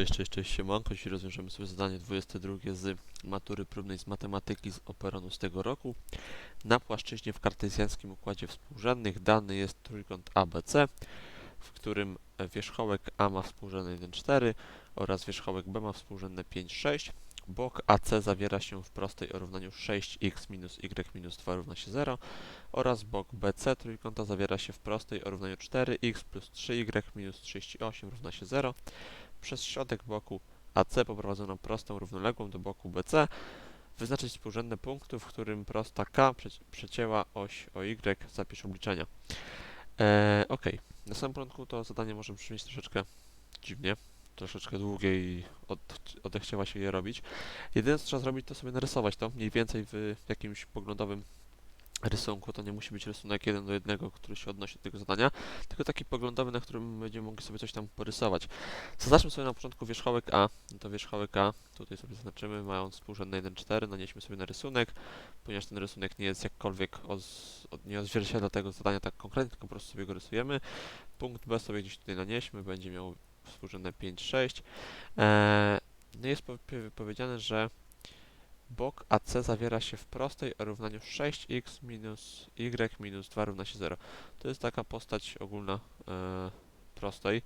Cześć, cześć, cześć, siemanko. Dzisiaj rozwiążemy sobie zadanie 22 z matury próbnej z matematyki z Operonu z tego roku. Na płaszczyźnie w kartezjańskim układzie współrzędnych dany jest trójkąt ABC, w którym wierzchołek A ma współrzędne 1,4 oraz wierzchołek B ma współrzędne 5,6. Bok AC zawiera się w prostej o równaniu 6x minus y minus 2 równa się 0 oraz bok BC trójkąta zawiera się w prostej o równaniu 4x plus 3y minus 38 równa się 0 przez środek bloku AC poprowadzono prostą równoległą do bloku BC. Wyznaczyć współrzędne punktu, w którym prosta K przeci- przecięła oś OY. Zapisz obliczenia. E, ok, na samym początku to zadanie może brzmieć troszeczkę dziwnie, troszeczkę długie i od, odechciała się je robić. Jedyne co trzeba zrobić to sobie narysować to mniej więcej w jakimś poglądowym rysunku. To nie musi być rysunek jeden do jednego, który się odnosi do tego zadania, tylko taki poglądowy, na którym będziemy mogli sobie coś tam porysować. Zaznaczmy sobie na początku wierzchołek A. No to wierzchołek A, tutaj sobie zaznaczymy, mając współrzędne 1,4, nanieśmy sobie na rysunek, ponieważ ten rysunek nie jest jakkolwiek, oz, od, nie odzwierciedla tego zadania tak konkretnie, tylko po prostu sobie go rysujemy. Punkt B sobie gdzieś tutaj nanieśmy, będzie miał współrzędne 5, 6. Eee, no jest powie- powiedziane, że bok AC zawiera się w prostej o równaniu 6x minus y minus 2 równa się 0. To jest taka postać ogólna e, prostej.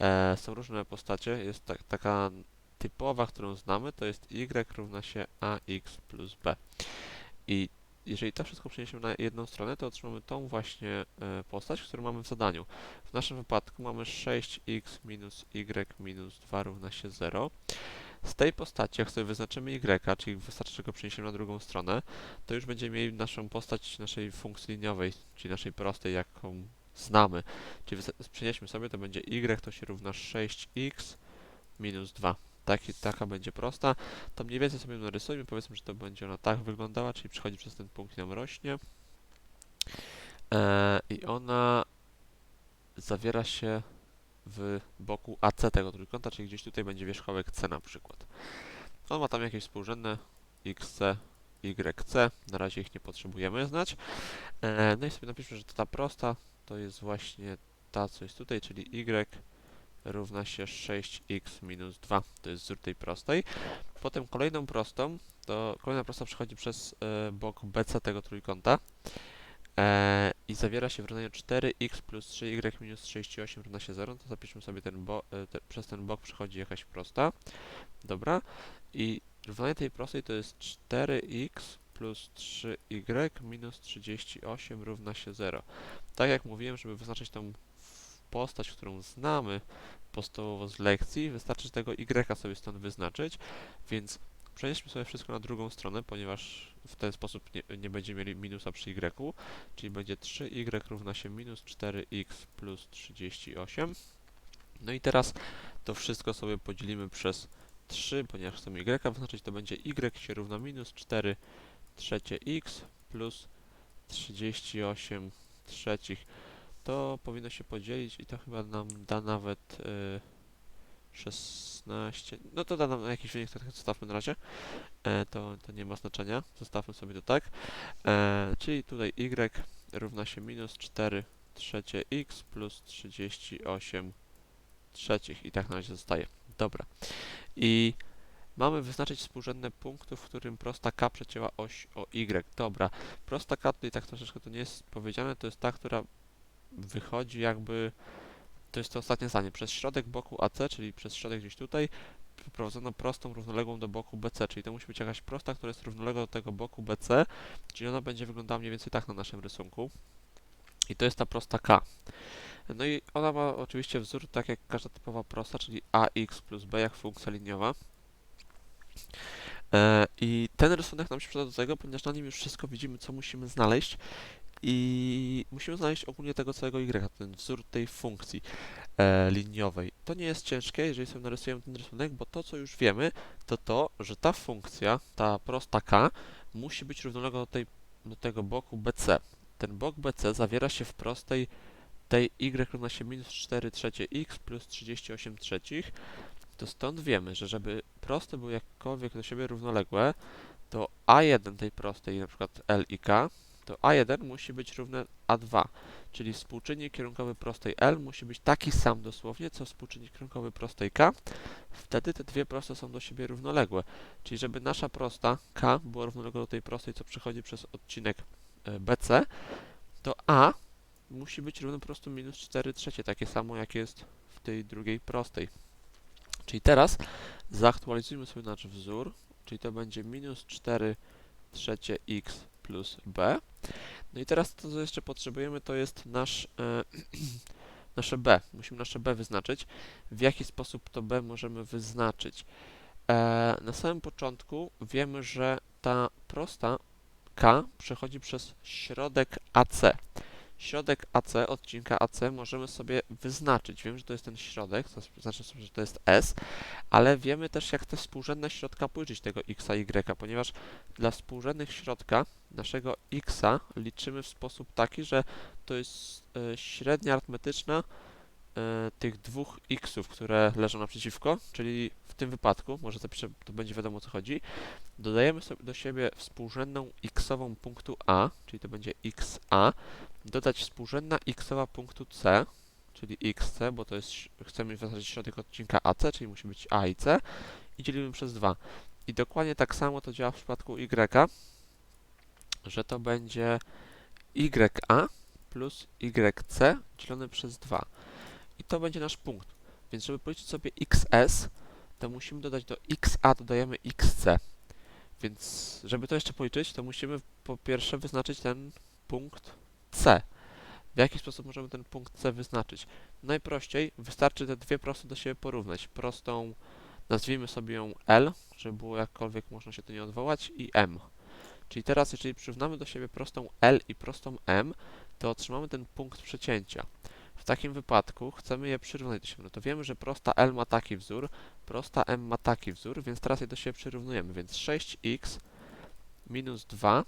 E, są różne postacie. Jest tak, taka typowa, którą znamy, to jest y równa się ax plus b. I jeżeli to wszystko przeniesiemy na jedną stronę, to otrzymamy tą właśnie e, postać, którą mamy w zadaniu. W naszym wypadku mamy 6x minus y minus 2 równa się 0. Z tej postaci, jak sobie wyznaczymy y, czyli wystarczy, że go przeniesiemy na drugą stronę, to już będziemy mieli naszą postać naszej funkcji liniowej, czyli naszej prostej, jaką znamy. Czyli przenieśmy sobie, to będzie y, to się równa 6x minus 2. Taki, taka będzie prosta. To mniej więcej sobie narysujmy, powiedzmy, że to będzie ona tak wyglądała, czyli przechodzi przez ten punkt i nam rośnie. E, I ona zawiera się w boku AC tego trójkąta, czyli gdzieś tutaj będzie wierzchołek C na przykład. On ma tam jakieś współrzędne XC, YC, na razie ich nie potrzebujemy znać. E, no i sobie napiszmy, że ta prosta to jest właśnie ta, co jest tutaj, czyli Y równa się 6x minus 2. To jest wzór tej prostej. Potem kolejną prostą, to kolejna prosta przechodzi przez e, bok BC tego trójkąta e, i zawiera się w równaniu 4x plus 3y minus 38 równa się 0. To zapiszmy sobie ten bo, e, te, przez ten bok przechodzi jakaś prosta. Dobra. I równanie tej prostej to jest 4x plus 3y minus 38 równa się 0. Tak jak mówiłem, żeby wyznaczyć tą postać, którą znamy podstawowo z lekcji, wystarczy tego y sobie stąd wyznaczyć, więc przenieśmy sobie wszystko na drugą stronę, ponieważ w ten sposób nie, nie będziemy mieli minusa przy y, czyli będzie 3y równa się minus 4x plus 38. No i teraz to wszystko sobie podzielimy przez 3, ponieważ chcemy y wyznaczyć, to będzie y się równa minus 4 trzecie x plus 38 trzecich. To powinno się podzielić i to chyba nam da nawet y, 16. No to da nam jakiś wynik, tak zostawmy na razie. E, to, to nie ma znaczenia. Zostawmy sobie to tak. E, czyli tutaj y równa się minus 4 trzecie x plus 38 trzecich. I tak na razie zostaje. Dobra. I mamy wyznaczyć współrzędne punktu, w którym prosta k przecięła oś o y. Dobra. Prosta k tutaj tak troszeczkę to nie jest powiedziane, to jest ta, która wychodzi jakby to jest to ostatnie zdanie. Przez środek boku AC, czyli przez środek gdzieś tutaj, prowadzono prostą równoległą do boku BC, czyli to musi być jakaś prosta, która jest równoległa do tego boku BC, czyli ona będzie wyglądała mniej więcej tak na naszym rysunku. I to jest ta prosta K. No i ona ma oczywiście wzór tak jak każda typowa prosta, czyli AX plus B jak funkcja liniowa. E, I ten rysunek nam się przyda do tego, ponieważ na nim już wszystko widzimy, co musimy znaleźć i musimy znaleźć ogólnie tego całego y, ten wzór tej funkcji e, liniowej. To nie jest ciężkie, jeżeli sobie narysujemy ten rysunek, bo to, co już wiemy, to to, że ta funkcja, ta prosta k, musi być równoległa do, tej, do tego boku bc. Ten bok bc zawiera się w prostej tej y równa się minus 4 trzecie x plus 38 trzecich, to stąd wiemy, że żeby proste były jakkolwiek do siebie równoległe, to a1 tej prostej, na przykład L i K, to A1 musi być równe A2, czyli współczynnik kierunkowy prostej L musi być taki sam dosłownie, co współczynnik kierunkowy prostej K. wtedy te dwie proste są do siebie równoległe. Czyli żeby nasza prosta k była równoległa do tej prostej, co przechodzi przez odcinek e, BC, to a musi być równe prostu minus 4 trzecie, takie samo jak jest w tej drugiej prostej. Czyli teraz zaktualizujmy sobie nasz wzór, czyli to będzie minus 4 trzecie x plus b. No i teraz to, co jeszcze potrzebujemy, to jest nasz, e, nasze b. Musimy nasze b wyznaczyć. W jaki sposób to b możemy wyznaczyć? E, na samym początku wiemy, że ta prosta k przechodzi przez środek AC. Środek AC, odcinka AC możemy sobie wyznaczyć. Wiem, że to jest ten środek, to znaczy sobie, że to jest S, ale wiemy też, jak te współrzędne środka policzyć tego x, y, ponieważ dla współrzędnych środka naszego x liczymy w sposób taki, że to jest e, średnia arytmetyczna e, tych dwóch xów, które leżą naprzeciwko, czyli w tym wypadku, może zapiszę, to będzie wiadomo o co chodzi, dodajemy sobie do siebie współrzędną xową punktu A, czyli to będzie xa, dodać współrzędna xowa punktu C, czyli xc, bo to jest, chcemy wyznaczyć środek odcinka AC, czyli musi być a i c, i dzielimy przez 2. I dokładnie tak samo to działa w przypadku y, że to będzie ya plus yc dzielone przez 2. I to będzie nasz punkt. Więc żeby policzyć sobie xs, to musimy dodać do xa, dodajemy xc. Więc żeby to jeszcze policzyć, to musimy po pierwsze wyznaczyć ten punkt C. W jaki sposób możemy ten punkt C wyznaczyć? Najprościej wystarczy te dwie proste do siebie porównać. Prostą nazwijmy sobie ją L, żeby było jakkolwiek można się do niej odwołać, i M. Czyli teraz, jeżeli przyrównamy do siebie prostą L i prostą M, to otrzymamy ten punkt przecięcia. W takim wypadku chcemy je przyrównać do siebie. No to wiemy, że prosta L ma taki wzór, prosta M ma taki wzór, więc teraz je do siebie przyrównujemy. Więc 6x minus 2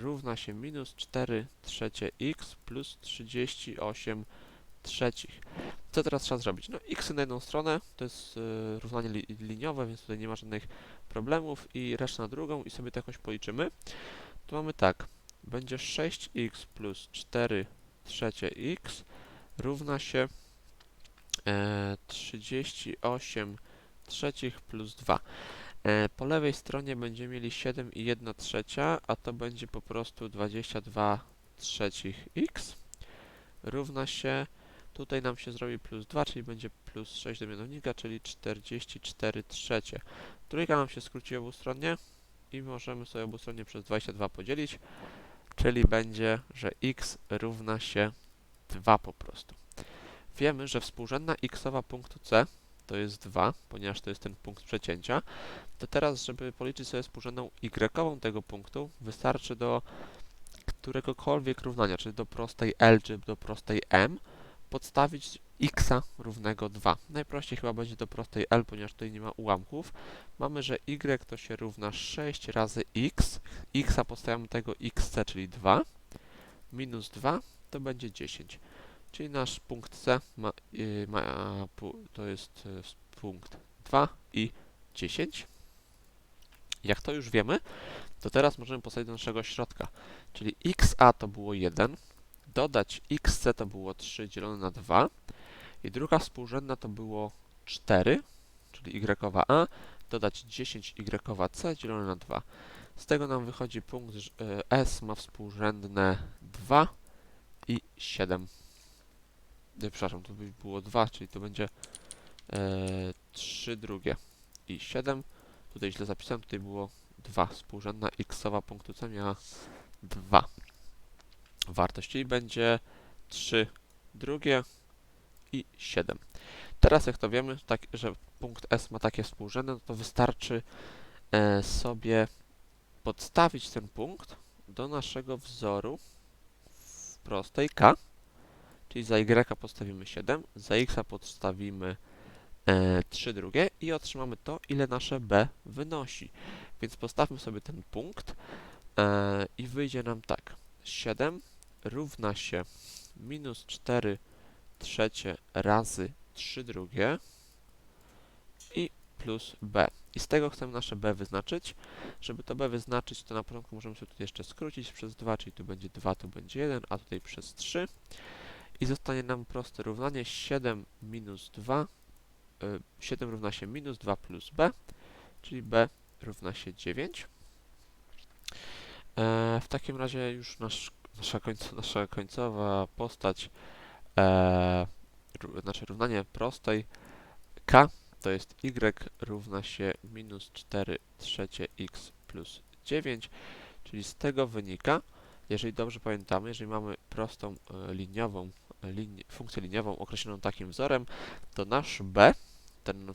równa się minus 4 trzecie x plus 38 trzecich. Co teraz trzeba zrobić? No x na jedną stronę, to jest y, równanie li liniowe, więc tutaj nie ma żadnych problemów i reszta na drugą i sobie to jakoś policzymy. Tu mamy tak, będzie 6x plus 4 trzecie x równa się e, 38 trzecich plus 2. E, po lewej stronie będziemy mieli 7 i 1 trzecia, a to będzie po prostu 22 trzecich x równa się, tutaj nam się zrobi plus 2, czyli będzie plus 6 do mianownika, czyli 44 trzecie. Trójka nam się skróci obustronnie i możemy sobie obustronnie przez 22 podzielić, czyli będzie, że x równa się 2 po prostu. Wiemy, że współrzędna xowa punktu C to jest 2, ponieważ to jest ten punkt przecięcia, to teraz, żeby policzyć sobie współrzędną y tego punktu, wystarczy do któregokolwiek równania, czyli do prostej L, czy do prostej M, podstawić x równego 2. Najprościej chyba będzie do prostej L, ponieważ tutaj nie ma ułamków. Mamy, że y to się równa 6 razy x, x podstawiamy tego xc, czyli 2, minus 2 to będzie 10. Czyli nasz punkt C ma, y, ma, to jest y, punkt 2 i 10. Jak to już wiemy, to teraz możemy postawić do naszego środka. Czyli xa to było 1, dodać xc to było 3 dzielone na 2 i druga współrzędna to było 4, czyli y a, dodać 10 y c dzielone na 2. Z tego nam wychodzi punkt, że y, s ma współrzędne 2 i 7 nie, przepraszam, to by było 2, czyli to będzie e, 3 drugie i 7. Tutaj źle zapisałem, tutaj było 2. Współrzędna xowa punktu C miała 2 wartość, czyli będzie 3 drugie i 7. Teraz jak to wiemy, tak, że punkt S ma takie współrzędne, no to wystarczy e, sobie podstawić ten punkt do naszego wzoru w prostej K Czyli za y podstawimy 7, za x podstawimy e, 3 drugie i otrzymamy to, ile nasze b wynosi. Więc postawmy sobie ten punkt e, i wyjdzie nam tak. 7 równa się minus 4 trzecie razy 3 drugie i plus b. I z tego chcemy nasze b wyznaczyć. Żeby to b wyznaczyć, to na początku możemy sobie tutaj jeszcze skrócić przez 2, czyli tu będzie 2, tu będzie 1, a tutaj przez 3 i zostanie nam proste równanie 7 minus 2 y, 7 równa się minus 2 plus b, czyli b równa się 9. E, w takim razie już nasz, nasza, końc, nasza końcowa postać, e, ró- znaczy równanie prostej k to jest y równa się minus 4 trzecie x plus 9, czyli z tego wynika, jeżeli dobrze pamiętamy, jeżeli mamy prostą e, liniową, lini funkcję liniową określoną takim wzorem, to nasz b, ten,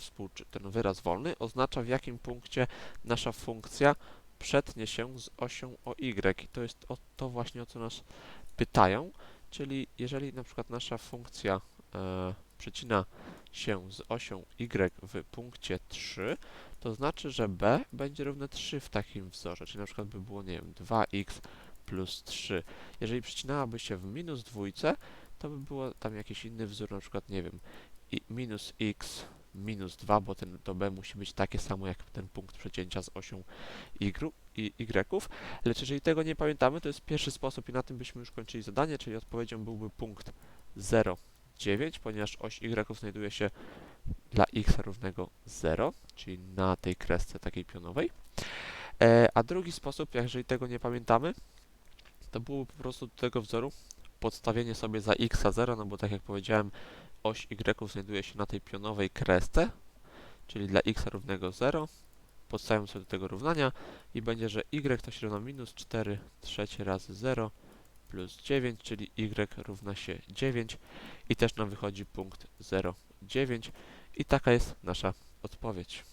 ten wyraz wolny, oznacza w jakim punkcie nasza funkcja przetnie się z osią o y. I to jest o to właśnie, o co nas pytają, czyli jeżeli na przykład nasza funkcja e, przecina się z osią y w punkcie 3, to znaczy, że b będzie równe 3 w takim wzorze, czyli na przykład by było, nie wiem, 2x plus 3. Jeżeli przecinałaby się w minus dwójce, to by było tam jakiś inny wzór, na przykład, nie wiem, i minus x minus 2, bo ten, to b musi być takie samo jak ten punkt przecięcia z osią y, i y. Lecz jeżeli tego nie pamiętamy, to jest pierwszy sposób i na tym byśmy już kończyli zadanie, czyli odpowiedzią byłby punkt 0, 9, ponieważ oś y znajduje się dla x równego 0, czyli na tej kresce takiej pionowej. E, a drugi sposób, jeżeli tego nie pamiętamy, to byłoby po prostu do tego wzoru podstawienie sobie za x 0, no bo tak jak powiedziałem, oś y znajduje się na tej pionowej kresce, czyli dla x równego 0. Podstawiam sobie do tego równania i będzie, że y to się równa minus 4 trzecie razy 0 plus 9, czyli y równa się 9 i też nam wychodzi punkt 0,9 i taka jest nasza odpowiedź.